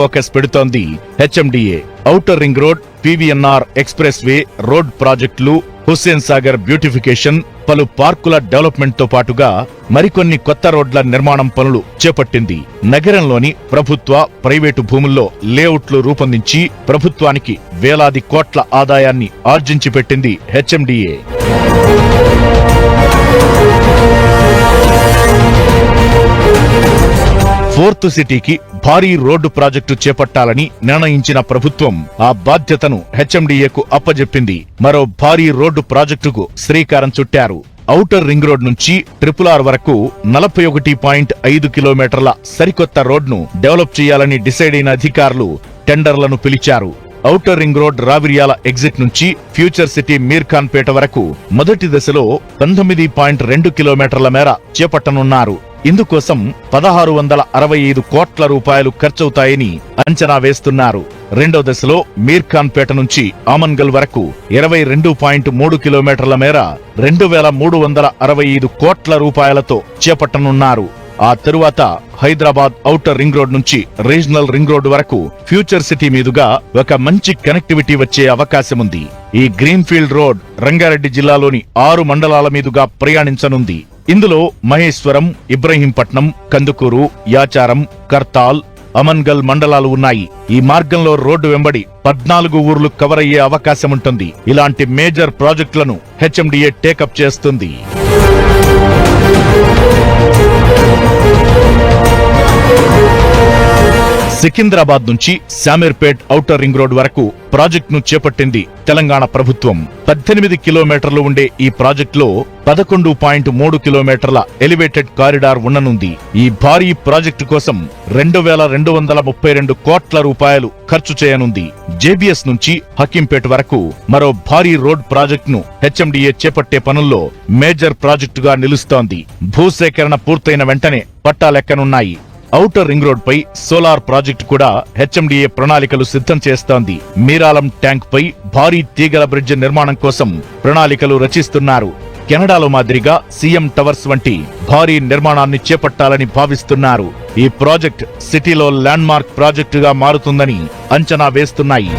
Focus పెడుతోంది HMDA. Outer Ring Road PVNR express way road ప్రాజెక్టులు Hussain Sagar beautification పలు పార్కుల డెవలప్మెంట్తో పాటుగా మరికొన్ని కొత్త రోడ్ల నిర్మాణం పనులు చేపట్టింది. నగరంలోని ప్రభుత్వ ప్రైవేటు భూముల్లో లేఅవుట్లు రూపొందించి ప్రభుత్వానికి వేలాది కోట్ల ఆదాయాన్ని ఆర్జించి పెట్టింది హెచ్ఎండిఏ. ఫోర్త్ సిటీకి భారీ రోడ్డు ప్రాజెక్టు చేపట్టాలని నిర్ణయించిన ప్రభుత్వం ఆ బాధ్యతను హెచ్ఎండిఏకు అప్పజెప్పింది. మరో భారీ రోడ్డు ప్రాజెక్టుకు శ్రీకారం చుట్టారు. ఔటర్ రింగ్ రోడ్ నుంచి ట్రిపుల్ ఆర్ వరకు నలభై ఒకటి పాయింట్ ఐదు కిలోమీటర్ల సరికొత్త రోడ్ను డెవలప్ చేయాలని డిసైడ్ అయిన అధికారులు టెండర్లను పిలిచారు. Outer Ring Road Raviryal exit నుంచి ఫ్యూచర్ సిటీ మీర్ఖాన్ పేట వరకు మొదటి దశలో పంతొమ్మిది పాయింట్ రెండు కిలోమీటర్ల మేర చేపట్టనున్నారు. ఇందుకోసం పదహారు వందల అరవై ఐదు కోట్ల రూపాయలు ఖర్చవుతాయని అంచనా వేస్తున్నారు. రెండో దశలో మీర్ఖాన్పేట నుంచి ఆమన్గల్ వరకు ఇరవై రెండు పాయింట్ మూడు కిలోమీటర్ల మేర రెండు వేల మూడు వందల అరవై ఐదు కోట్ల రూపాయలతో చేపట్టనున్నారు. ఆ తరువాత హైదరాబాద్ ఔటర్ రింగ్ రోడ్ నుంచి రీజనల్ రింగ్ రోడ్ వరకు ఫ్యూచర్ సిటీ మీదుగా ఒక మంచి కనెక్టివిటీ వచ్చే అవకాశముంది. ఈ గ్రీన్ఫీల్డ్ రోడ్ రంగారెడ్డి జిల్లాలోని ఆరు మండలాల మీదుగా ప్రయాణించనుంది. ఇందులో మహేశ్వరం ఇబ్రహీంపట్నం కందుకూరు యాచారం కర్తాల్ అమన్గల్ మండలాలు ఉన్నాయి. ఈ మార్గంలో రోడ్డు వెంబడి పద్నాలుగు ఊర్లు కవర్ అయ్యే అవకాశం ఉంటుంది ఇలాంటి మేజర్ ప్రాజెక్టులను హెచ్ఎండిఏ టేకప్ చేస్తుంది. సికింద్రాబాద్ నుంచి శామీర్పేట్ ఔటర్ రింగ్ రోడ్ వరకు ప్రాజెక్టును చేపట్టింది తెలంగాణ ప్రభుత్వం. పద్దెనిమిది కిలోమీటర్లు ఉండే ఈ ప్రాజెక్టులో పదకొండు పాయింట్ మూడు కిలోమీటర్ల ఎలివేటెడ్ కారిడార్ ఉండనుంది ఈ భారీ ప్రాజెక్టు కోసం రెండు వేల రెండు వందల ముప్పై రెండు కోట్ల రూపాయలు ఖర్చు చేయనుంది. జేబీఎస్ నుంచి హకీంపేట్ వరకు మరో భారీ రోడ్ ప్రాజెక్టును హెచ్ఎండిఏ చేపట్టే పనుల్లో మేజర్ ప్రాజెక్టుగా నిలుస్తోంది. భూసేకరణ పూర్తయిన వెంటనే పట్టాలెక్కనున్నాయి. ఔటర్ రింగ్ రోడ్ పై సోలార్ ప్రాజెక్టు కూడా హెచ్ఎండిఏ ప్రణాళికలు సిద్ధం చేస్తోంది. మీరాలం ట్యాంక్ పై భారీ తీగల బ్రిడ్జ్ నిర్మాణం కోసం ప్రణాళికలు రచిస్తున్నారు. కెనడాలో మాదిరిగా సీఎం టవర్స్ వంటి భారీ నిర్మాణాన్ని చేపట్టాలని భావిస్తున్నారు. ఈ ప్రాజెక్ట్ సిటీలో ల్యాండ్మార్క్ ప్రాజెక్టుగా మారుతుందని అంచనా వేస్తున్నాయి.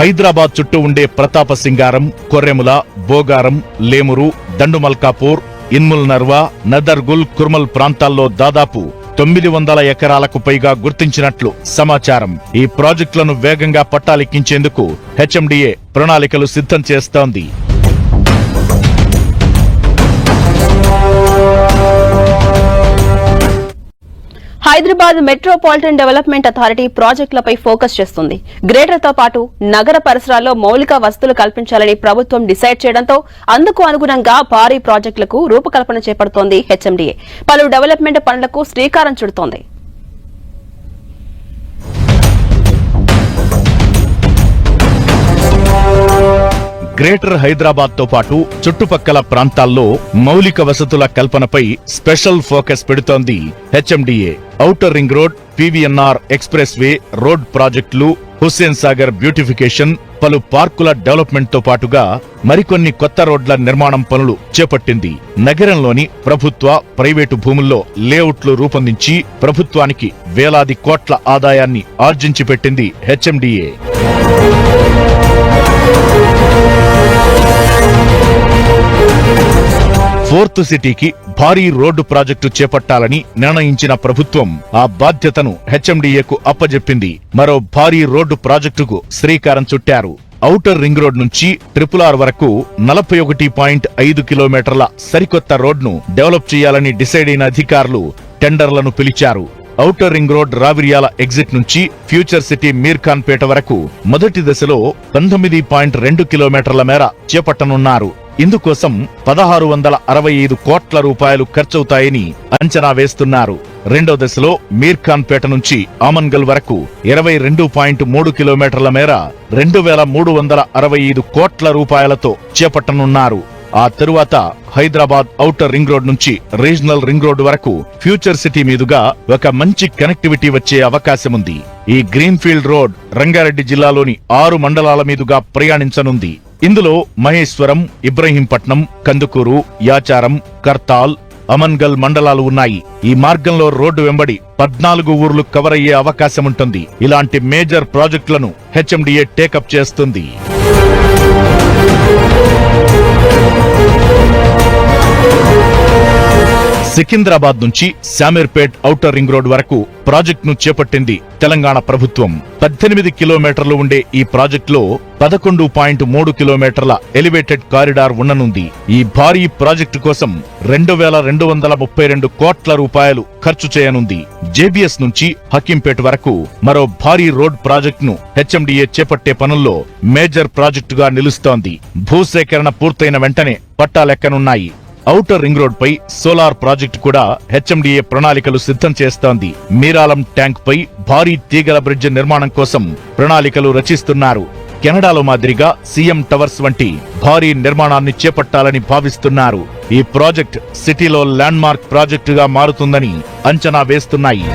హైదరాబాద్ చుట్టూ ఉండే ప్రతాప సింగారం కొర్రెముల బోగారం లేమురు దండుమల్కాపూర్ ఇన్ముల్ నర్వా నదర్గుల్ కుర్మల్ ప్రాంతాల్లో దాదాపు తొమ్మిది వందల ఎకరాలకు పైగా గుర్తించినట్లు సమాచారం. ఈ ప్రాజెక్టులను వేగంగా పట్టాలెక్కించేందుకు హెచ్ఎండిఏ ప్రణాళికలు సిద్ధం చేస్తోంది. హైదరాబాద్ మెట్రోపాలిటన్ డెవలప్మెంట్ అథారిటీ ప్రాజెక్టులపై ఫోకస్ చేస్తుంది. గ్రేటర్తో పాటు నగర పరిసరాల్లో మౌలిక వసతులు కల్పించాలని ప్రభుత్వం డిసైడ్ చేయడంతో అందుకు అనుగుణంగా భారీ ప్రాజెక్టులకు రూపకల్పన చేపడుతోంది హెచ్ఎండిఏ. పలు డెవలప్మెంట్ పనులకు శ్రీకారం చుడుతోంది. గ్రేటర్ హైదరాబాద్తో పాటు చుట్టుపక్కల ప్రాంతాల్లో మౌలిక వసతుల కల్పనపై స్పెషల్ ఫోకస్ పెడుతోంది HMDA. Outer Ring Road PVNR express way road ప్రాజెక్టులు హుస్సేన్ సాగర్ బ్యూటిఫికేషన్ పలు పార్కుల డెవలప్మెంట్తో పాటుగా మరికొన్ని కొత్త రోడ్ల నిర్మాణం పనులు చేపట్టింది. నగరంలోని ప్రభుత్వ ప్రైవేటు భూముల్లో లేఅవుట్లు రూపొందించి ప్రభుత్వానికి వేలాది కోట్ల ఆదాయాన్ని ఆర్జించి పెట్టింది హెచ్ఎండిఏ. ఫోర్త్ సిటీకి భారీ రోడ్డు ప్రాజెక్టు చేపట్టాలని నిర్ణయించిన ప్రభుత్వం ఆ బాధ్యతను హెచ్ఎండిఏకు అప్పజెప్పింది. మరో భారీ రోడ్డు ప్రాజెక్టుకు శ్రీకారం చుట్టారు. ఔటర్ రింగ్ రోడ్ నుంచి ట్రిపుల్ ఆర్ వరకు నలభై ఒకటి పాయింట్ ఐదు కిలోమీటర్ల సరికొత్త రోడ్ను డెవలప్ చేయాలని డిసైడ్ అయిన అధికారులు టెండర్లను పిలిచారు. Outer Ring Road Raviryal exit నుంచి ఫ్యూచర్ సిటీ మీర్ఖాన్ పేట వరకు మొదటి దశలో పంతొమ్మిది పాయింట్ రెండు కిలోమీటర్ల మేర చేపట్టనున్నారు. ఇందుకోసం పదహారు వందల అరవై ఐదు కోట్ల రూపాయలు ఖర్చవుతాయని అంచనా వేస్తున్నారు. రెండో దశలో మీర్ఖాన్ పేట నుంచి ఆమన్గల్ వరకు ఇరవై రెండు పాయింట్ మూడు కిలోమీటర్ల మేర రెండు వేల మూడు వందల అరవై ఐదు కోట్ల రూపాయలతో చేపట్టనున్నారు. ఆ తరువాత హైదరాబాద్ ఔటర్ రింగ్ రోడ్ నుంచి రీజనల్ రింగ్ రోడ్ వరకు ఫ్యూచర్ సిటీ మీదుగా ఒక మంచి కనెక్టివిటీ వచ్చే అవకాశముంది. ఈ గ్రీన్ఫీల్డ్ రోడ్ రంగారెడ్డి జిల్లాలోని ఆరు మండలాల మీదుగా ప్రయాణించనుంది. ఇందులో మహేశ్వరం ఇబ్రహీంపట్నం కందుకూరు యాచారం కర్తాల్ అమన్గల్ మండలాలు ఉన్నాయి. ఈ మార్గంలో రోడ్డు వెంబడి పద్నాలుగు ఊర్లు కవర్ అయ్యే అవకాశం ఉంటుంది. ఇలాంటి మేజర్ ప్రాజెక్టులను హెచ్ఎండిఏ టేకప్ చేస్తుంది. సికింద్రాబాద్ నుంచి శామీర్పేట్ ఔటర్ రింగ్ రోడ్ వరకు ప్రాజెక్టును చేపట్టింది తెలంగాణ ప్రభుత్వం. పద్దెనిమిది కిలోమీటర్లు ఉండే ఈ ప్రాజెక్టులో పదకొండు పాయింట్ మూడు కిలోమీటర్ల ఎలివేటెడ్ కారిడార్ ఉండనుంది. ఈ భారీ ప్రాజెక్టు కోసం రెండు వేల రెండు వందల ముప్పై రెండు కోట్ల రూపాయలు ఖర్చు చేయనుంది. జేబీఎస్ నుంచి హకీంపేట్ వరకు మరో భారీ రోడ్ ప్రాజెక్టును హెచ్ఎండిఏ చేపట్టే పనుల్లో మేజర్ ప్రాజెక్టుగా నిలుస్తోంది. భూసేకరణ పూర్తయిన వెంటనే పట్టాలెక్కనున్నాయి. ఔటర్ రింగ్ రోడ్ పై సోలార్ ప్రాజెక్ట్ కూడా హెచ్ఎండిఏ ప్రణాళికలు సిద్ధం చేస్తోంది. మీరాలం ట్యాంక్ పై భారీ తీగల బ్రిడ్జ్ నిర్మాణం కోసం ప్రణాళికలు రచిస్తున్నారు. కెనడాలో మాదిరిగా సీఎం టవర్స్ వంటి భారీ నిర్మాణాన్ని చేపట్టాలని భావిస్తున్నారు. ఈ ప్రాజెక్ట్ సిటీలో ల్యాండ్ మార్క్ ప్రాజెక్టుగా మారుతుందని అంచనా వేస్తున్నాయి.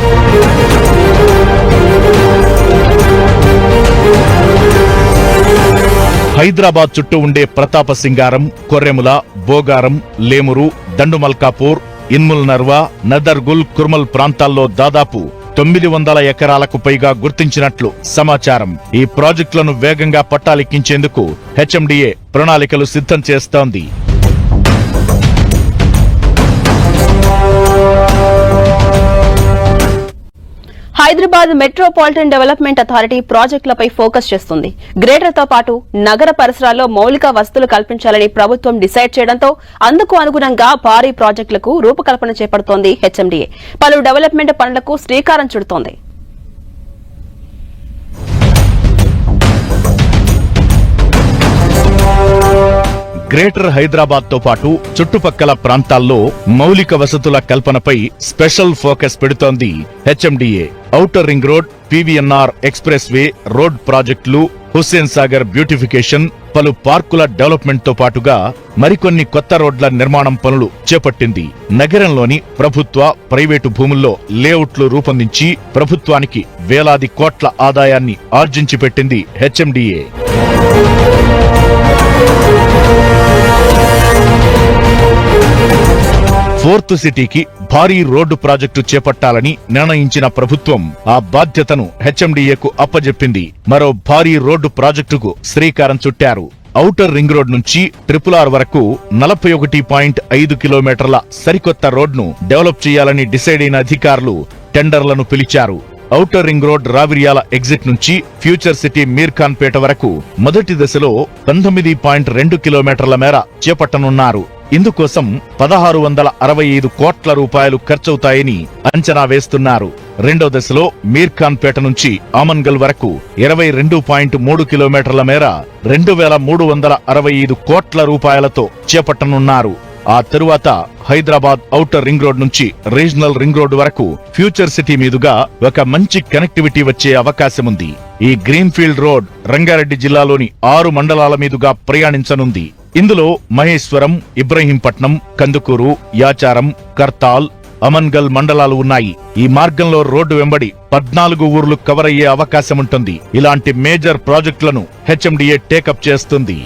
హైదరాబాద్ చుట్టూ ఉండే ప్రతాప సింగారం కొర్రెముల బోగారం లేమురు దండుమల్కాపూర్ ఇన్ముల్ నర్వా నదర్గుల్ కుర్మల్ ప్రాంతాల్లో దాదాపు తొమ్మిది వందల ఎకరాలకు పైగా గుర్తించినట్లు సమాచారం. ఈ ప్రాజెక్టులను వేగంగా పట్టాలెక్కించేందుకు హెచ్ఎండిఏ ప్రణాళికలు సిద్ధం చేస్తోంది. హైదరాబాద్ మెట్రోపాలిటన్ డెవలప్మెంట్ అథారిటీ ప్రాజెక్టులపై ఫోకస్ చేస్తుంది. గ్రేటర్తో పాటు నగర పరిసరాల్లో మౌలిక వసతులు కల్పించాలని ప్రభుత్వం డిసైడ్ చేయడంతో అందుకు అనుగుణంగా భారీ ప్రాజెక్టులకు రూపకల్పన చేపడుతోంది హెచ్ఎండిఏ. పలు డెవలప్మెంట్ పనులకు శ్రీకారం చుడుతోంది. గ్రేటర్ హైదరాబాద్తో పాటు చుట్టుపక్కల ప్రాంతాల్లో మౌలిక వసతుల కల్పనపై స్పెషల్ ఫోకస్ పెడుతోంది HMDA. Outer Ring Road PVNR express way road ప్రాజెక్టులు హుస్సేన్ సాగర్ బ్యూటిఫికేషన్ పలు పార్కుల డెవలప్మెంట్తో పాటుగా మరికొన్ని కొత్త రోడ్ల నిర్మాణం పనులు చేపట్టింది. నగరంలోని ప్రభుత్వ ప్రైవేటు భూముల్లో లేఅవుట్లు రూపొందించి ప్రభుత్వానికి వేలాది కోట్ల ఆదాయాన్ని ఆర్జించి పెట్టింది హెచ్ఎండిఏ. ఫోర్త్ సిటీకి భారీ రోడ్డు ప్రాజెక్టు చేపట్టాలని నిర్ణయించిన ప్రభుత్వం ఆ బాధ్యతను హెచ్ఎండిఏకు అప్పజెప్పింది. మరో భారీ రోడ్డు ప్రాజెక్టుకు శ్రీకారం చుట్టారు. ఔటర్ రింగ్ రోడ్ నుంచి ట్రిపుల్ ఆర్ వరకు నలభై ఒకటి పాయింట్ ఐదు కిలోమీటర్ల సరికొత్త రోడ్ను డెవలప్ చేయాలని డిసైడ్ అయిన అధికారులు టెండర్లను పిలిచారు. Outer Ring Road Raviryal exit నుంచి ఫ్యూచర్ సిటీ మీర్ఖాన్ పేట వరకు మొదటి దశలో పంతొమ్మిది పాయింట్ రెండు కిలోమీటర్ల మేర చేపట్టనున్నారు. ఇందుకోసం పదహారు వందల అరవై ఐదు కోట్ల రూపాయలు ఖర్చవుతాయని అంచనా వేస్తున్నారు. రెండో దశలో మీర్ఖాన్పేట నుంచి ఆమన్గల్ వరకు ఇరవై రెండు పాయింట్ మూడు కిలోమీటర్ల మేర రెండు వేల మూడు వందల అరవై ఐదు కోట్ల రూపాయలతో చేపట్టనున్నారు. ఆ తరువాత హైదరాబాద్ ఔటర్ రింగ్ రోడ్ నుంచి రీజనల్ రింగ్ రోడ్ వరకు ఫ్యూచర్ సిటీ మీదుగా ఒక మంచి కనెక్టివిటీ వచ్చే అవకాశముంది. ఈ గ్రీన్ఫీల్డ్ రోడ్ రంగారెడ్డి జిల్లాలోని ఆరు మండలాల మీదుగా ప్రయాణించనుంది. ఇందులో మహేశ్వరం ఇబ్రహీంపట్నం కందుకూరు యాచారం కర్తాల్ అమన్గల్ మండలాలు ఉన్నాయి. ఈ మార్గంలో రోడ్డు వెంబడి పద్నాలుగు ఊర్లు కవర్ అయ్యే అవకాశముంటుంది. ఇలాంటి మేజర్ ప్రాజెక్టులను హెచ్ఎండిఏ టేకప్ చేస్తుంది.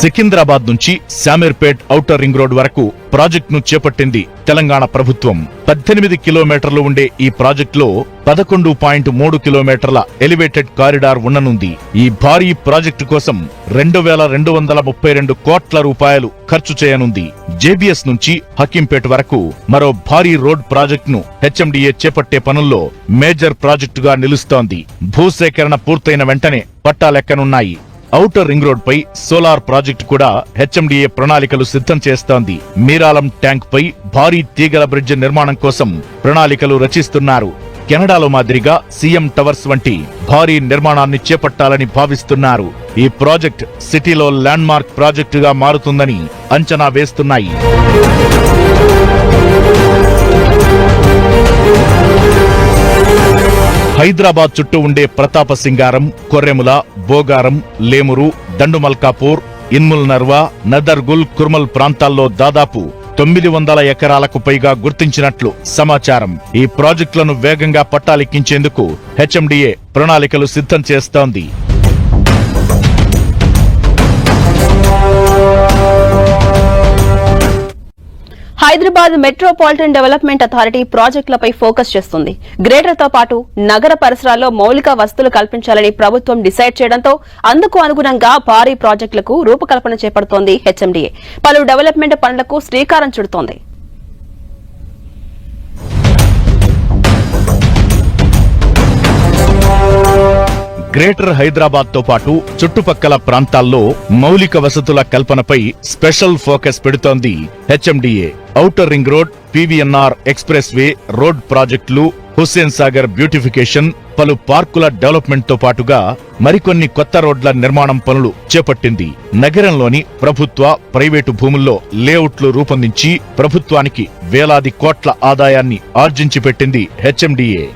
సికింద్రాబాద్ నుంచి శామీర్పేట్ ఔటర్ రింగ్ రోడ్ వరకు ప్రాజెక్టును చేపట్టింది తెలంగాణ ప్రభుత్వం. పద్దెనిమిది కిలోమీటర్లు ఉండే ఈ ప్రాజెక్టులో పదకొండు పాయింట్ మూడు కిలోమీటర్ల ఎలివేటెడ్ కారిడార్ ఉండనుంది ఈ భారీ ప్రాజెక్టు కోసం రెండు వేల రెండు వందల ముప్పై రెండు కోట్ల రూపాయలు ఖర్చు చేయనుంది. జేబీఎస్ నుంచి హకీంపేట్ వరకు మరో భారీ రోడ్ ప్రాజెక్టును హెచ్ఎండిఏ చేపట్టే పనుల్లో మేజర్ ప్రాజెక్టుగా నిలుస్తోంది. భూసేకరణ పూర్తయిన వెంటనే పట్టాలెక్కనున్నాయి. ఔటర్ రింగ్ రోడ్ పై సోలార్ ప్రాజెక్టు కూడా హెచ్ఎండిఏ ప్రణాళికలు సిద్ధం చేస్తోంది. మీరాలం ట్యాంక్ పై భారీ తీగల బ్రిడ్జ్ నిర్మాణం కోసం ప్రణాళికలు రచిస్తున్నారు. కెనడాలో మాదిరిగా సీఎం టవర్స్ వంటి భారీ నిర్మాణాన్ని చేపట్టాలని భావిస్తున్నారు. ఈ ప్రాజెక్ట్ సిటీలో ల్యాండ్ మార్క్ ప్రాజెక్టుగా మారుతుందని అంచనా వేస్తున్నాయి. హైదరాబాద్ చుట్టూ ఉండే ప్రతాప సింగారం కొర్రెముల బోగారం లేమురు దండుమల్కాపూర్ ఇన్ముల్ నర్వా నదర్గుల్ కుర్మల్ ప్రాంతాల్లో దాదాపు తొమ్మిది వందల ఎకరాలకు పైగా గుర్తించినట్లు సమాచారం. ఈ ప్రాజెక్టులను వేగంగా పట్టాలెక్కించేందుకు హెచ్ఎండిఏ ప్రణాళికలు సిద్ధం చేస్తోంది. హైదరాబాద్ మెట్రోపాలిటన్ డెవలప్మెంట్ అథారిటీ ప్రాజెక్టులపై ఫోకస్ చేస్తుంది. గ్రేటర్తో పాటు నగర పరిసరాల్లో మౌలిక వసతులు కల్పించాలని ప్రభుత్వం డిసైడ్ చేయడంతో అందుకు అనుగుణంగా భారీ ప్రాజెక్టులకు రూపకల్పన చేపడుతోంది హెచ్ఎండీఏ. పలు డెవలప్మెంట్ పనులకు శ్రీకారం చుడుతోంది. గ్రేటర్ హైదరాబాద్తో పాటు చుట్టుపక్కల ప్రాంతాల్లో మౌలిక వసతుల కల్పనపై స్పెషల్ ఫోకస్ పెడుతోంది HMDA. Outer Ring Road PVNR express way road ప్రాజెక్టులు హుస్సేన్ సాగర్ బ్యూటిఫికేషన్ పలు పార్కుల డెవలప్మెంట్తో పాటుగా మరికొన్ని కొత్త రోడ్ల నిర్మాణం పనులు చేపట్టింది. నగరంలోని ప్రభుత్వ ప్రైవేటు భూముల్లో లేఅవుట్లు రూపొందించి ప్రభుత్వానికి వేలాది కోట్ల ఆదాయాన్ని ఆర్జించి పెట్టింది హెచ్ఎండిఏ.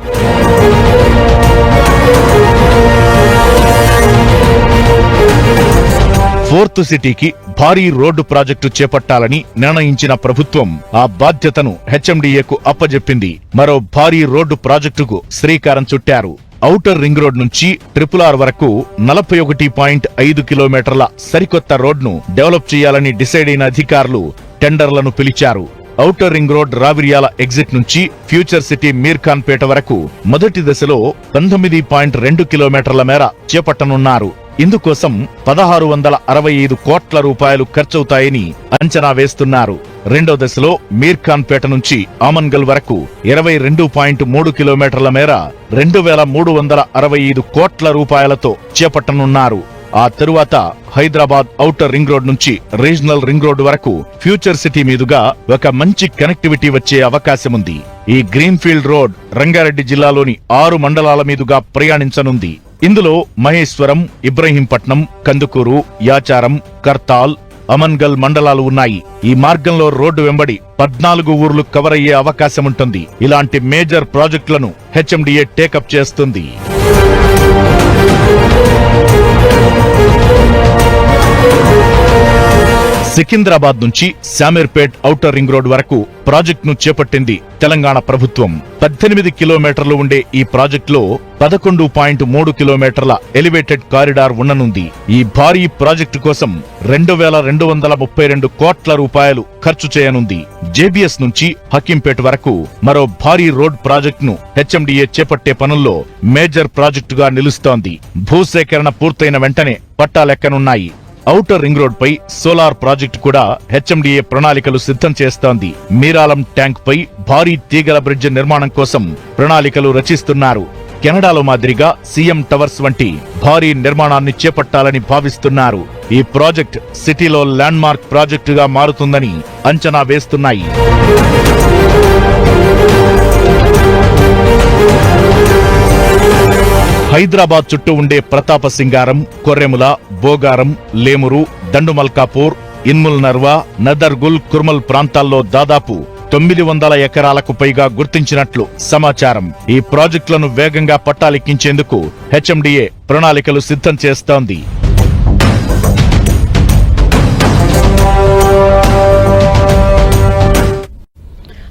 ఫోర్త్ సిటీకి భారీ రోడ్డు ప్రాజెక్టు చేపట్టాలని నిర్ణయించిన ప్రభుత్వం ఆ బాధ్యతను హెచ్ఎండిఏకు అప్పజెప్పింది. మరో భారీ రోడ్డు ప్రాజెక్టుకు శ్రీకారం చుట్టారు. ఔటర్ రింగ్ రోడ్ నుంచి ట్రిపుల్ ఆర్ వరకు నలభై ఒకటి పాయింట్ ఐదు కిలోమీటర్ల సరికొత్త రోడ్ను డెవలప్ చేయాలని డిసైడ్ అయిన అధికారులు టెండర్లను పిలిచారు. Outer Ring Road Raviryal exit నుంచి ఫ్యూచర్ సిటీ మీర్ఖాన్ పేట వరకు మొదటి దశలో పంతొమ్మిది పాయింట్ రెండు కిలోమీటర్ల మేర చేపట్టనున్నారు. ఇందుకోసం పదహారు వందల అరవై ఐదు కోట్ల రూపాయలు ఖర్చవుతాయని అంచనా వేస్తున్నారు. రెండో దశలో మీర్ఖాన్పేట నుంచి ఆమన్గల్ వరకు ఇరవై రెండు పాయింట్ మూడు కిలోమీటర్ల మేర రెండు వేల మూడు వందల అరవై ఐదు కోట్ల రూపాయలతో చేపట్టనున్నారు. ఆ తరువాత హైదరాబాద్ ఔటర్ రింగ్ రోడ్ నుంచి రీజనల్ రింగ్ రోడ్ వరకు ఫ్యూచర్ సిటీ మీదుగా ఒక మంచి కనెక్టివిటీ వచ్చే అవకాశముంది. ఈ గ్రీన్ఫీల్డ్ రోడ్ రంగారెడ్డి జిల్లాలోని ఆరు మండలాల మీదుగా ప్రయాణించనుంది. ఇందులో మహేశ్వరం ఇబ్రహీంపట్నం కందుకూరు యాచారం కర్తాల్ అమన్గల్ మండలాలు ఉన్నాయి. ఈ మార్గంలో రోడ్డు వెంబడి పద్నాలుగు ఊర్లు కవర్ అయ్యే అవకాశం ఉంటుంది ఇలాంటి మేజర్ ప్రాజెక్టులను హెచ్ఎండిఏ టేకప్ చేస్తుంది. సికింద్రాబాద్ నుంచి శామీర్పేట్ ఔటర్ రింగ్ రోడ్ వరకు ప్రాజెక్టును చేపట్టింది తెలంగాణ ప్రభుత్వం. పద్దెనిమిది కిలోమీటర్లు ఉండే ఈ ప్రాజెక్టులో పదకొండు పాయింట్ మూడు కిలోమీటర్ల ఎలివేటెడ్ కారిడార్ ఉండనుంది ఈ భారీ ప్రాజెక్టు కోసం రెండు వేల రెండు వందల ముప్పై రెండు కోట్ల రూపాయలు ఖర్చు చేయనుంది. జేబీఎస్ నుంచి హకీంపేట్ వరకు మరో భారీ రోడ్ ప్రాజెక్టును హెచ్ఎండిఏ చేపట్టే పనుల్లో మేజర్ ప్రాజెక్టుగా నిలుస్తోంది. భూసేకరణ పూర్తయిన వెంటనే పట్టాలెక్కనున్నాయి. ఔటర్ రింగ్ రోడ్ పై సోలార్ ప్రాజెక్టు కూడా హెచ్ఎండిఏ ప్రణాళికలు సిద్ధం చేస్తోంది. మీరాలం ట్యాంక్ పై భారీ తీగల బ్రిడ్జ్ నిర్మాణం కోసం ప్రణాళికలు రచిస్తున్నారు. కెనడాలో మాదిరిగా సీఎం టవర్స్ వంటి భారీ నిర్మాణాన్ని చేపట్టాలని భావిస్తున్నారు. ఈ ప్రాజెక్ట్ సిటీలో ల్యాండ్మార్క్ ప్రాజెక్టుగా మారుతుందని అంచనా వేస్తున్నాయి. హైదరాబాద్ చుట్టూ ఉండే ప్రతాప సింగారం కొర్రెముల బోగారం లేమురు దండుమల్కాపూర్ ఇన్ముల్ నర్వా నదర్గుల్ కుర్మల్ ప్రాంతాల్లో దాదాపు తొమ్మిది వందల ఎకరాలకు పైగా గుర్తించినట్లు సమాచారం. ఈ ప్రాజెక్టులను వేగంగా పట్టాలెక్కించేందుకు హెచ్ఎండిఏ ప్రణాళికలు సిద్ధం చేస్తోంది.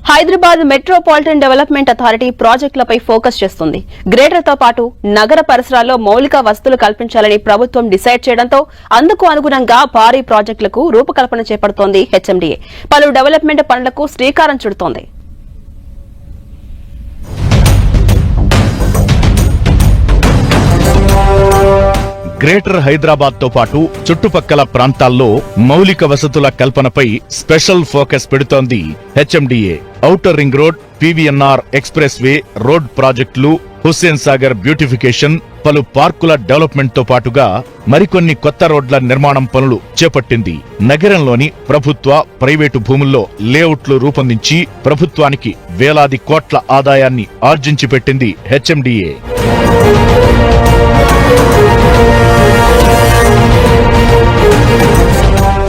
హైదరాబాద్ మెట్రోపాలిటన్ డెవలప్మెంట్ అథారిటీ ప్రాజెక్టులపై ఫోకస్ చేస్తుంది. గ్రేటర్తో పాటు నగర పరిసరాల్లో మౌలిక వసతులు కల్పించాలని ప్రభుత్వం డిసైడ్ చేయడంతో అందుకు అనుగుణంగా భారీ ప్రాజెక్టులకు రూపకల్పన చేపడుతోంది హెచ్ఎండీఏ. పలు డెవలప్మెంట్ పనులకు శ్రీకారం చుడుతోంది. గ్రేటర్ హైదరాబాద్తో పాటు చుట్టుపక్కల ప్రాంతాల్లో మౌలిక వసతుల కల్పనపై స్పెషల్ ఫోకస్ పెడుతోంది HMDA. Outer Ring Road PVNR express way road ప్రాజెక్టులు హుస్సేన్ సాగర్ బ్యూటిఫికేషన్ పలు పార్కుల డెవలప్మెంట్తో పాటుగా మరికొన్ని కొత్త రోడ్ల నిర్మాణం పనులు చేపట్టింది. నగరంలోని ప్రభుత్వ ప్రైవేటు భూముల్లో లేఅవుట్లు రూపొందించి ప్రభుత్వానికి వేలాది కోట్ల ఆదాయాన్ని ఆర్జించి పెట్టింది హెచ్ఎండిఏ.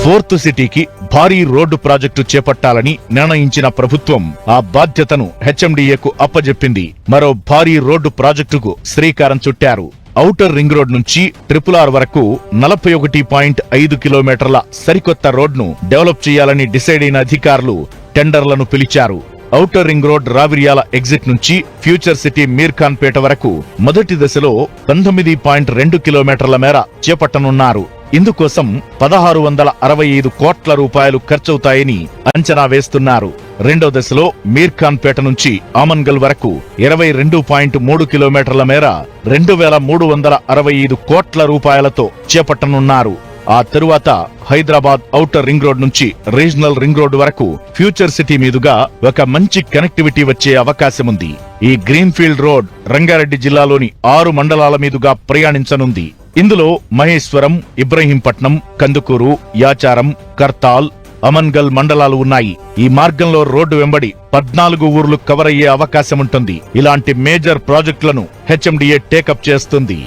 ఫోర్త్ సిటీకి భారీ రోడ్డు ప్రాజెక్టు చేపట్టాలని నిర్ణయించిన ప్రభుత్వం ఆ బాధ్యతను హెచ్ఎండిఏకు అప్పజెప్పింది. మరో భారీ రోడ్డు ప్రాజెక్టుకు శ్రీకారం చుట్టారు. ఔటర్ రింగ్ రోడ్ నుంచి ట్రిపుల్ ఆర్ వరకు నలభై ఒకటి పాయింట్ ఐదు కిలోమీటర్ల సరికొత్త రోడ్ను డెవలప్ చేయాలని డిసైడ్ అయిన అధికారులు టెండర్లను పిలిచారు. Outer Ring Road Raviryal exit నుంచి ఫ్యూచర్ సిటీ మీర్ఖాన్ పేట వరకు మొదటి దశలో పంతొమ్మిది పాయింట్ రెండు కిలోమీటర్ల మేర చేపట్టనున్నారు. ఇందుకోసం పదహారు వందల అరవై ఐదు కోట్ల రూపాయలు ఖర్చవుతాయని అంచనా వేస్తున్నారు. రెండో దశలో మీర్ఖాన్ పేట నుంచి ఆమన్గల్ వరకు ఇరవై రెండు పాయింట్ మూడు కిలోమీటర్ల మేర రెండు వేల మూడు వందల అరవై ఐదు కోట్ల రూపాయలతో చేపట్టనున్నారు. ఆ తరువాత హైదరాబాద్ ఔటర్ రింగ్ రోడ్ నుంచి రీజనల్ రింగ్ రోడ్ వరకు ఫ్యూచర్ సిటీ మీదుగా ఒక మంచి కనెక్టివిటీ వచ్చే అవకాశముంది. ఈ గ్రీన్ఫీల్డ్ రోడ్ రంగారెడ్డి జిల్లాలోని ఆరు మండలాల మీదుగా ప్రయాణించనుంది. ఇందులో మహేశ్వరం ఇబ్రహీంపట్నం కందుకూరు యాచారం కర్తాల్ అమన్గల్ మండలాలు ఉన్నాయి. ఈ మార్గంలో రోడ్డు వెంబడి పద్నాలుగు ఊర్లు కవర్ అయ్యే అవకాశం ఉంటుంది ఇలాంటి మేజర్ ప్రాజెక్టులను హెచ్ఎండిఏ టేకప్ చేస్తుంది.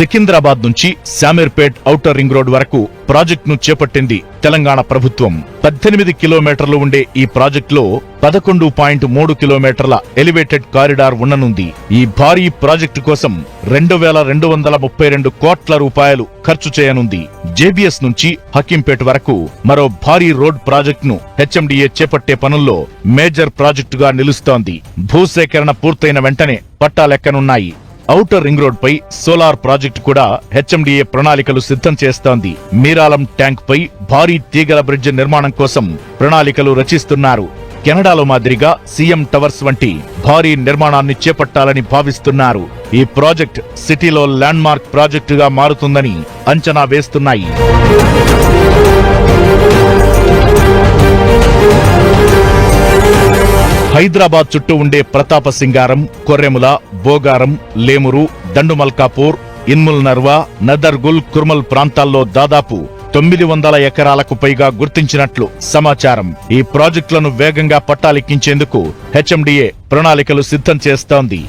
సికింద్రాబాద్ నుంచి శామీర్పేట్ ఔటర్ రింగ్ రోడ్ వరకు ప్రాజెక్టును చేపట్టింది తెలంగాణ ప్రభుత్వం. పద్దెనిమిది కిలోమీటర్లు ఉండే ఈ ప్రాజెక్టులో పదకొండు పాయింట్ మూడు కిలోమీటర్ల ఎలివేటెడ్ కారిడార్ ఉండనుంది ఈ భారీ ప్రాజెక్టు కోసం రెండు వేల రెండు వందల ముప్పై రెండు కోట్ల రూపాయలు ఖర్చు చేయనుంది. జేబీఎస్ నుంచి హకీంపేట్ వరకు మరో భారీ రోడ్ ప్రాజెక్టును హెచ్ఎండిఏ చేపట్టే పనుల్లో మేజర్ ప్రాజెక్టుగా నిలుస్తోంది. భూసేకరణ పూర్తయిన వెంటనే పట్టాలెక్కనున్నాయి. ఔటర్ రింగ్ రోడ్ పై సోలార్ ప్రాజెక్టు కూడా హెచ్ఎండిఏ ప్రణాళికలు సిద్ధం చేస్తోంది. మీరాలం ట్యాంక్ పై భారీ తీగల బ్రిడ్జ్ నిర్మాణం కోసం ప్రణాళికలు రచిస్తున్నారు. కెనడాలో మాదిరిగా సీఎం టవర్స్ వంటి భారీ నిర్మాణాన్ని చేపట్టాలని భావిస్తున్నారు. ఈ ప్రాజెక్ట్ సిటీలో ల్యాండ్మార్క్ ప్రాజెక్టుగా మారుతుందని అంచనా వేస్తున్నాయి. హైదరాబాద్ చుట్టూ ఉండే ప్రతాప సింగారం కొర్రెముల బోగారం లేమురు దండుమల్కాపూర్ ఇన్ముల్ నర్వా నదర్గుల్ కుర్మల్ ప్రాంతాల్లో దాదాపు తొమ్మిది వందల ఎకరాలకు పైగా గుర్తించినట్లు సమాచారం. ఈ ప్రాజెక్టులను వేగంగా పట్టాలెక్కించేందుకు హెచ్ఎండిఏ ప్రణాళికలు సిద్ధం చేస్తోంది.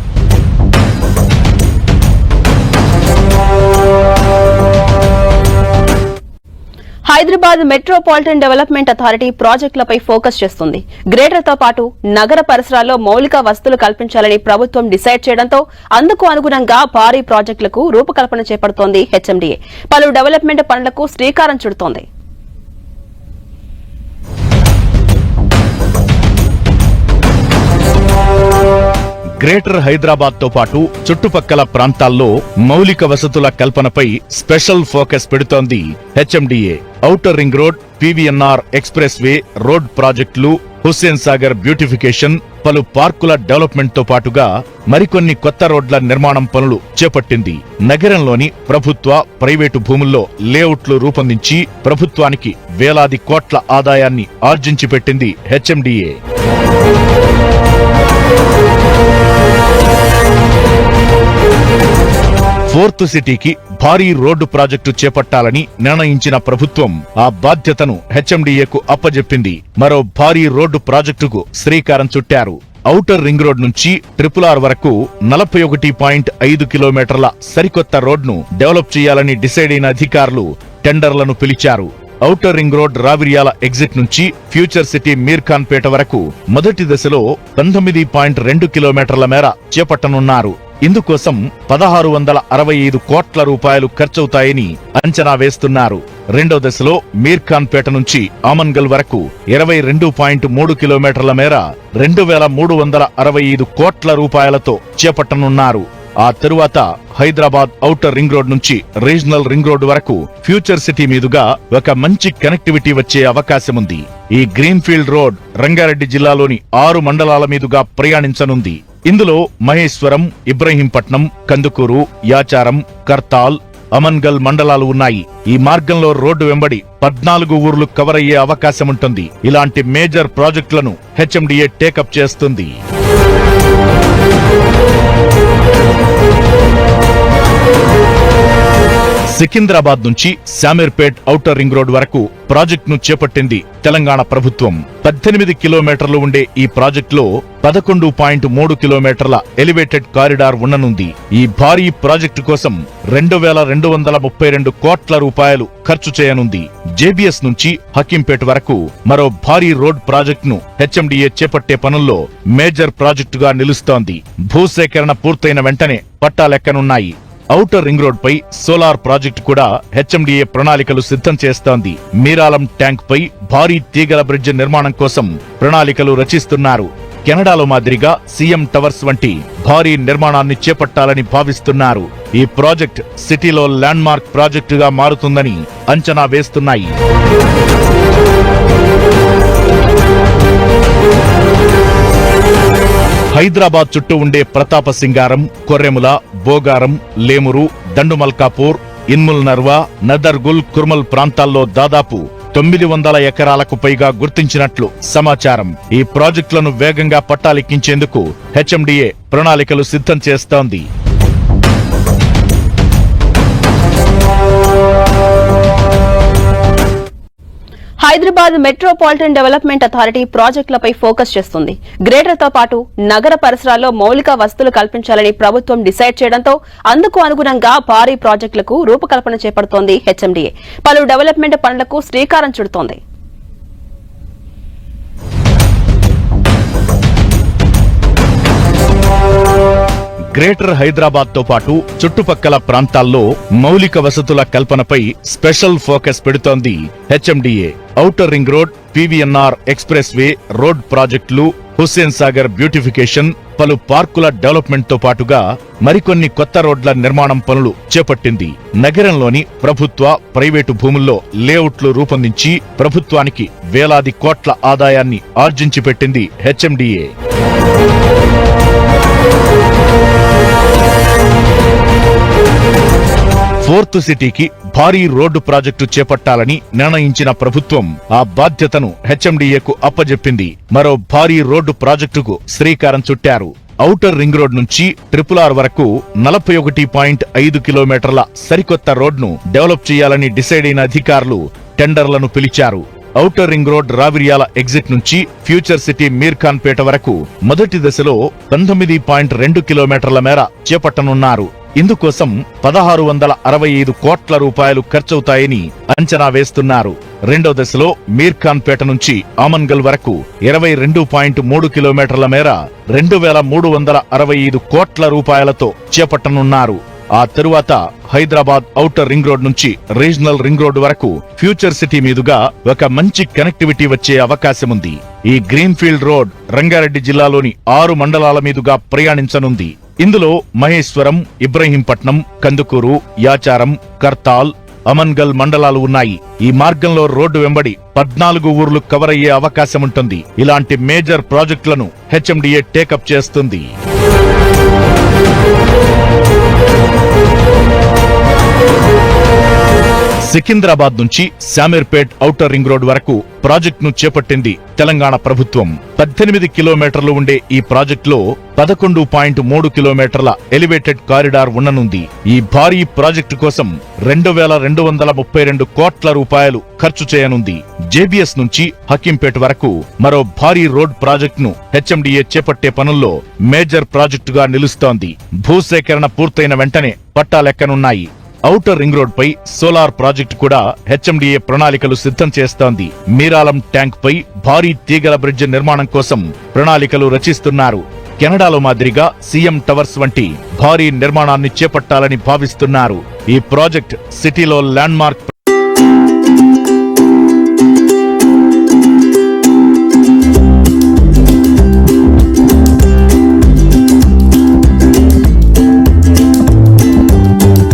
హైదరాబాద్ మెట్రోపాలిటన్ డెవలప్మెంట్ అథారిటీ ప్రాజెక్టులపై ఫోకస్ చేస్తుంది. గ్రేటర్తో పాటు నగర పరిసరాల్లో మౌలిక వసతులు కల్పించాలని ప్రభుత్వం డిసైడ్ చేయడంతో అందుకు అనుగుణంగా భారీ ప్రాజెక్టులకు రూపకల్పన చేపడుతోంది హెచ్ఎండిఏ. పలు డెవలప్మెంట్ పనులకు శ్రీకారం చుడుతోంది. గ్రేటర్ హైదరాబాద్తో పాటు చుట్టుపక్కల ప్రాంతాల్లో మౌలిక వసతుల కల్పనపై స్పెషల్ ఫోకస్ పెడుతోంది HMDA. Outer Ring Road PVNR express way road ప్రాజెక్టులు హుస్సేన్ సాగర్ బ్యూటిఫికేషన్ పలు పార్కుల డెవలప్మెంట్తో పాటుగా మరికొన్ని కొత్త రోడ్ల నిర్మాణం పనులు చేపట్టింది. నగరంలోని ప్రభుత్వ ప్రైవేటు భూముల్లో లేఅవుట్లు రూపొందించి ప్రభుత్వానికి వేలాది కోట్ల ఆదాయాన్ని ఆర్జించి పెట్టింది హెచ్ఎండిఏ. ఫోర్త్ సిటీకి భారీ రోడ్డు ప్రాజెక్టు చేపట్టాలని నిర్ణయించిన ప్రభుత్వం ఆ బాధ్యతను హెచ్ఎండిఏకు అప్పజెప్పింది. మరో భారీ రోడ్డు ప్రాజెక్టుకు శ్రీకారం చుట్టారు. ఔటర్ రింగ్ రోడ్ నుంచి ట్రిపుల్ ఆర్ వరకు నలభై ఒకటి పాయింట్ ఐదు కిలోమీటర్ల సరికొత్త రోడ్ను డెవలప్ చేయాలని డిసైడ్ అయిన అధికారులు టెండర్లను పిలిచారు. Outer Ring Road Raviryal exit నుంచి ఫ్యూచర్ సిటీ మీర్ఖాన్ పేట వరకు మొదటి దశలో పంతొమ్మిది పాయింట్ రెండు కిలోమీటర్ల మేర చేపట్టనున్నారు. ఇందుకోసం పదహారు వందల అరవై ఐదు కోట్ల రూపాయలు ఖర్చవుతాయని అంచనా వేస్తున్నారు. రెండో దశలో మీర్ఖాన్ పేట నుంచి ఆమన్గల్ వరకు ఇరవై రెండు పాయింట్ మూడు కిలోమీటర్ల మేర రెండు వేల మూడు వందల అరవై ఐదు కోట్ల రూపాయలతో చేపట్టనున్నారు. ఆ తరువాత హైదరాబాద్ ఔటర్ రింగ్ రోడ్ నుంచి రీజనల్ రింగ్ రోడ్ వరకు ఫ్యూచర్ సిటీ మీదుగా ఒక మంచి కనెక్టివిటీ వచ్చే అవకాశముంది. ఈ గ్రీన్ఫీల్డ్ రోడ్ రంగారెడ్డి జిల్లాలోని ఆరు మండలాల మీదుగా ప్రయాణించనుంది. ఇందులో మహేశ్వరం ఇబ్రహీంపట్నం కందుకూరు యాచారం కర్తాల్ అమన్గల్ మండలాలు ఉన్నాయి. ఈ మార్గంలో రోడ్డు వెంబడి పద్నాలుగు ఊర్లు కవర్ అయ్యే అవకాశం ఉంటుంది. ఇలాంటి మేజర్ ప్రాజెక్టులను హెచ్ఎండిఏ టేకప్ చేస్తుంది. సికింద్రాబాద్ నుంచి శామీర్పేట్ ఔటర్ రింగ్ రోడ్ వరకు ప్రాజెక్టును చేపట్టింది తెలంగాణ ప్రభుత్వం పద్దెనిమిది కిలోమీటర్లు ఉండే ఈ ప్రాజెక్టులో పదకొండు పాయింట్ మూడు కిలోమీటర్ల ఎలివేటెడ్ కారిడార్ ఉండనుంది ఈ భారీ ప్రాజెక్టు కోసం రెండు వేల రెండు వందల ముప్పై రెండు కోట్ల రూపాయలు ఖర్చు చేయనుంది. జేబీఎస్ నుంచి హకీంపేట్ వరకు మరో భారీ రోడ్ ప్రాజెక్టును హెచ్ఎండిఏ చేపట్టే పనుల్లో మేజర్ ప్రాజెక్టుగా నిలుస్తోంది. భూసేకరణ పూర్తయిన వెంటనే పట్టాలెక్కనున్నాయి. ఔటర్ రింగ్ రోడ్ పై సోలార్ ప్రాజెక్టు కూడా హెచ్ఎండిఏ ప్రణాళికలు సిద్ధం చేస్తోంది. మీరాలం ట్యాంక్ పై భారీ తీగల బ్రిడ్జ్ నిర్మాణం కోసం ప్రణాళికలు రచిస్తున్నారు. కెనడాలో మాదిరిగా సీఎం టవర్స్ వంటి భారీ నిర్మాణాన్ని చేపట్టాలని భావిస్తున్నారు. ఈ ప్రాజెక్ట్ సిటీలో ల్యాండ్మార్క్ ప్రాజెక్టుగా మారుతుందని అంచనా వేస్తున్నాయి. హైదరాబాద్ చుట్టూ ఉండే ప్రతాప సింగారం కొర్రెముల బోగారం లేమురు దండుమల్కాపూర్ ఇన్ముల్ నర్వా నదర్గుల్ కుర్మల్ ప్రాంతాల్లో దాదాపు తొమ్మిది వందల ఎకరాలకు పైగా గుర్తించినట్లు సమాచారం. ఈ ప్రాజెక్టులను వేగంగా పట్టాలెక్కించేందుకు హెచ్ఎండిఏ ప్రణాళికలు సిద్ధం చేస్తోంది. హైదరాబాద్ మెట్రోపాలిటన్ డెవలప్మెంట్ అథారిటీ ప్రాజెక్టులపై ఫోకస్ చేస్తుంది. గ్రేటర్తో పాటు నగర పరిసరాల్లో మౌలిక వసతులు కల్పించాలని ప్రభుత్వం డిసైడ్ చేయడంతో అందుకు అనుగుణంగా భారీ ప్రాజెక్టులకు రూపకల్పన చేపడుతోంది హెచ్ఎండీఏ. పలు డెవలప్మెంట్ పనులకు శ్రీకారం చుడుతోంది. గ్రేటర్ హైదరాబాద్తో పాటు చుట్టుపక్కల ప్రాంతాల్లో మౌలిక వసతుల కల్పనపై స్పెషల్ ఫోకస్ పెడుతోంది HMDA. Outer Ring Road PVNR express way road ప్రాజెక్టులు హుస్సేన్ సాగర్ బ్యూటిఫికేషన్ పలు పార్కుల డెవలప్మెంట్తో పాటుగా మరికొన్ని కొత్త రోడ్ల నిర్మాణం పనులు చేపట్టింది. నగరంలోని ప్రభుత్వ ప్రైవేటు భూముల్లో లేఅవుట్లు రూపొందించి ప్రభుత్వానికి వేలాది కోట్ల ఆదాయాన్ని ఆర్జించి పెట్టింది హెచ్ఎండిఏ. ఫోర్త్ సిటీకి భారీ రోడ్డు ప్రాజెక్టు చేపట్టాలని నిర్ణయించిన ప్రభుత్వం ఆ బాధ్యతను హెచ్ఎండిఏకు అప్పజెప్పింది. మరో భారీ రోడ్డు ప్రాజెక్టుకు శ్రీకారం చుట్టారు. ఔటర్ రింగ్ రోడ్ నుంచి ట్రిపుల్ ఆర్ వరకు నలభై ఒకటి పాయింట్ ఐదు కిలోమీటర్ల సరికొత్త రోడ్ను డెవలప్ చేయాలని డిసైడ్ అయిన అధికారులు టెండర్లను పిలిచారు. Outer Ring Road Raviryal exit నుంచి ఫ్యూచర్ సిటీ మీర్ఖాన్ పేట వరకు మొదటి దశలో పంతొమ్మిది పాయింట్ రెండు కిలోమీటర్ల మేర చేపట్టనున్నారు. ఇందుకోసం పదహారు వందల అరవై ఐదు కోట్ల రూపాయలు ఖర్చవుతాయని అంచనా వేస్తున్నారు. రెండో దశలో మీర్ఖాన్ పేట నుంచి ఆమన్గల్ వరకు ఇరవై రెండు పాయింట్ మూడు కిలోమీటర్ల మేర రెండు వేల మూడు వందల అరవై ఐదు కోట్ల రూపాయలతో చేపట్టనున్నారు. ఆ తరువాత హైదరాబాద్ ఔటర్ రింగ్ రోడ్ నుంచి రీజనల్ రింగ్ రోడ్ వరకు ఫ్యూచర్ సిటీ మీదుగా ఒక మంచి కనెక్టివిటీ వచ్చే అవకాశముంది. ఈ గ్రీన్ఫీల్డ్ రోడ్ రంగారెడ్డి జిల్లాలోని ఆరు మండలాల మీదుగా ప్రయాణించనుంది. ఇందులో మహేశ్వరం ఇబ్రహీంపట్నం కందుకూరు యాచారం కర్తాల్ అమన్గల్ మండలాలు ఉన్నాయి. ఈ మార్గంలో రోడ్డు వెంబడి పద్నాలుగు ఊర్లు కవర్ అయ్యే అవకాశం ఉంటుంది ఇలాంటి మేజర్ ప్రాజెక్టులను హెచ్ఎండిఏ టేకప్ చేస్తుంది. సికింద్రాబాద్ నుంచి శామీర్పేట్ ఔటర్ రింగ్ రోడ్ వరకు ప్రాజెక్టును చేపట్టింది తెలంగాణ ప్రభుత్వం. పద్దెనిమిది కిలోమీటర్లు ఉండే ఈ ప్రాజెక్టులో పదకొండు పాయింట్ మూడు కిలోమీటర్ల ఎలివేటెడ్ కారిడార్ ఉండనుంది ఈ భారీ ప్రాజెక్టు కోసం రెండు వేల రెండు వందల ముప్పై రెండు కోట్ల రూపాయలు ఖర్చు చేయనుంది. జేబీఎస్ నుంచి హకీంపేట్ వరకు మరో భారీ రోడ్ ప్రాజెక్టును హెచ్ఎండిఏ చేపట్టే పనుల్లో మేజర్ ప్రాజెక్టుగా నిలుస్తోంది. భూసేకరణ పూర్తయిన వెంటనే పట్టాలెక్కనున్నాయి. ఔటర్ రింగ్ రోడ్ పై సోలార్ ప్రాజెక్టు కూడా హెచ్ఎండిఏ ప్రణాళికలు సిద్ధం చేస్తోంది. మీరాలం ట్యాంక్ పై భారీ తీగల బ్రిడ్జ్ నిర్మాణం కోసం ప్రణాళికలు రచిస్తున్నారు. కెనడాలో మాదిరిగా సీఎం టవర్స్ వంటి భారీ నిర్మాణాన్ని చేపట్టాలని భావిస్తున్నారు. ఈ ప్రాజెక్ట్ సిటీలో ల్యాండ్మార్క్